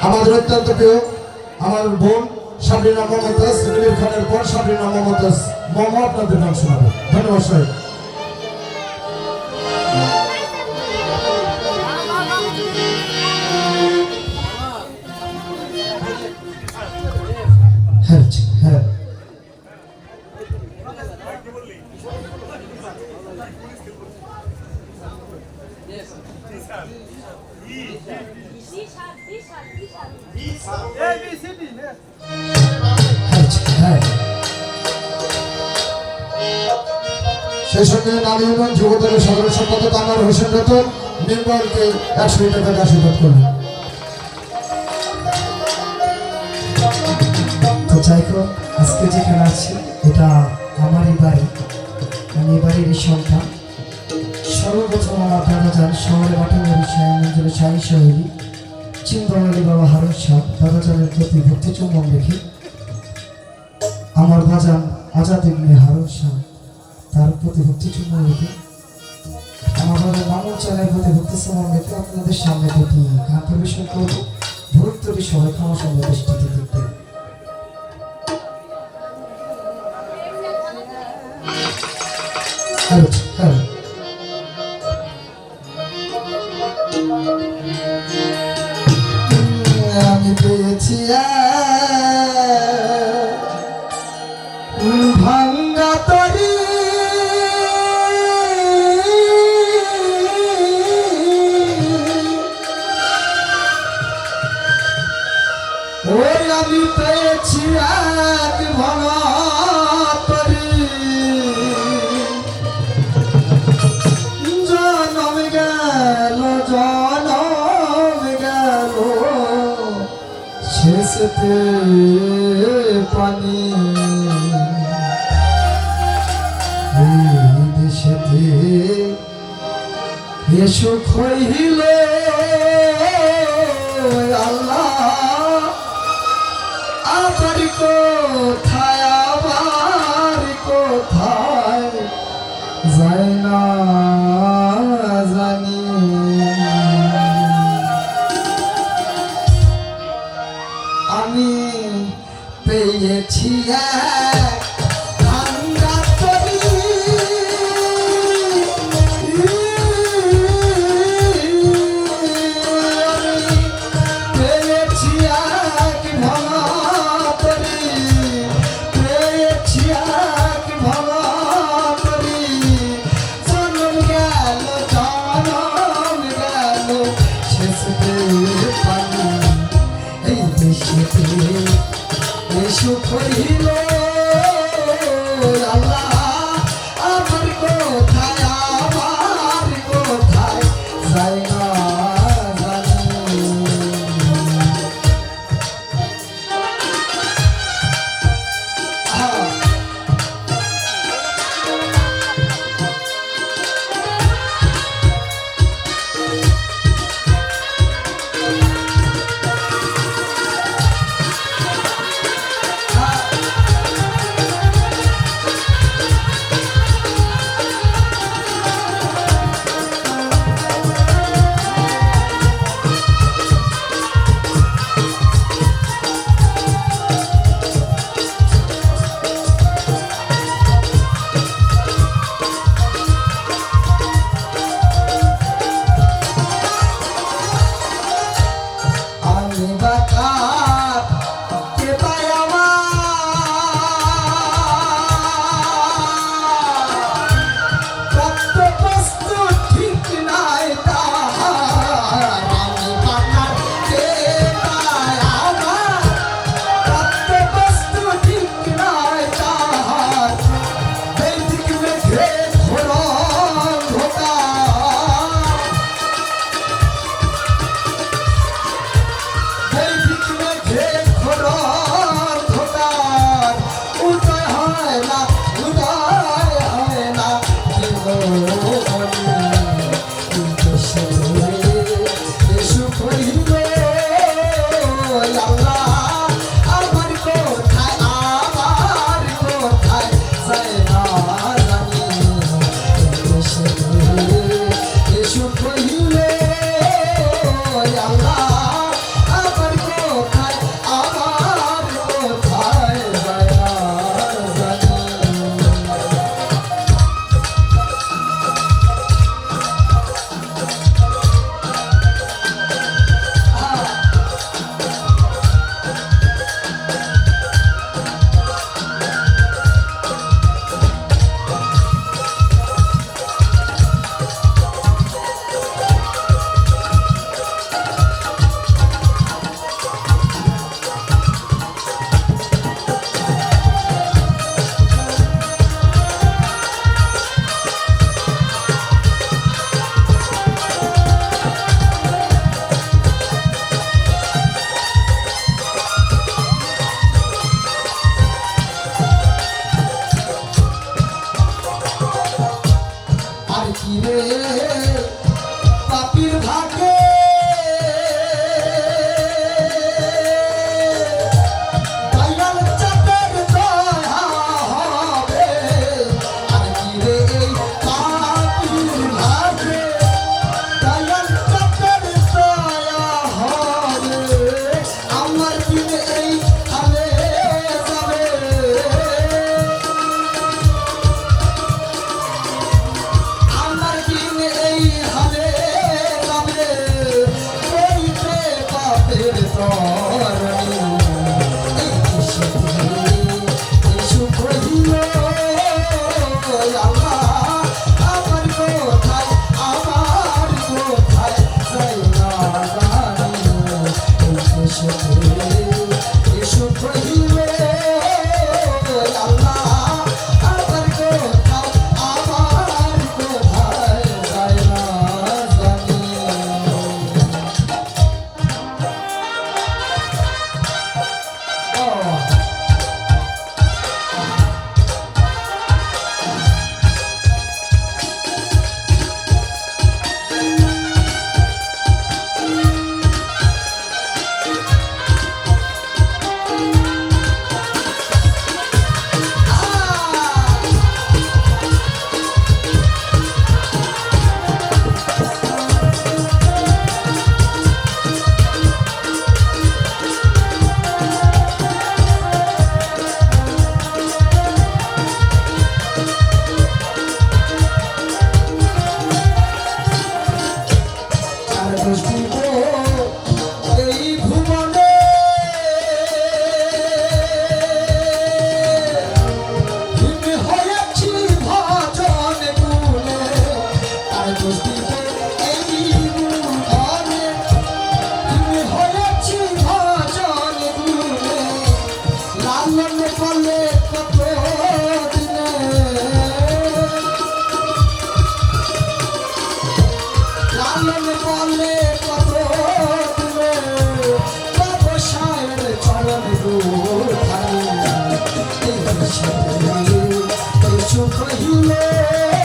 আমাদের অত্যন্ত প্রিয় আমার বোন সাবরিনা মমতাজ নবীর খানের পর সাবরিনা মমতাজ মম, আপনাদের নাম শোনাবে ধন্যবাদ, সাহেব। হ্যাঁ হ্যাঁ। সেই সঙ্গে নারী ইউনিয়ন যুবদলের সাধারণ সম্পাদক আমার হোসেন রতন মেম্বারকে একশো টাকা আশীর্বাদ করবেন তো আজকে যেখানে আছি, এটা আমারই বাড়ি। আমি এই বাড়িরই সন্তান সর্বপ্রথম আমার যান শহরে অঞ্চলে শাহী শহীদি বাবা হারুন শাহ, দাদা প্রতি ভক্তি চুম্বন রেখে আমার বাজান আজাদ হারুন শাহ। তার প্রতি ভক্তি রেখে আমার মামুন প্রতি ভক্তি আপনাদের সামনে দুটি গান পরিবেশন করব। সঙ্গে হ্যাঁ আমি পেয়েছি এসো হইল আল্লাহ আবার কোথায় আবার কোথায় যায় না? এসো কহিল বাজিলে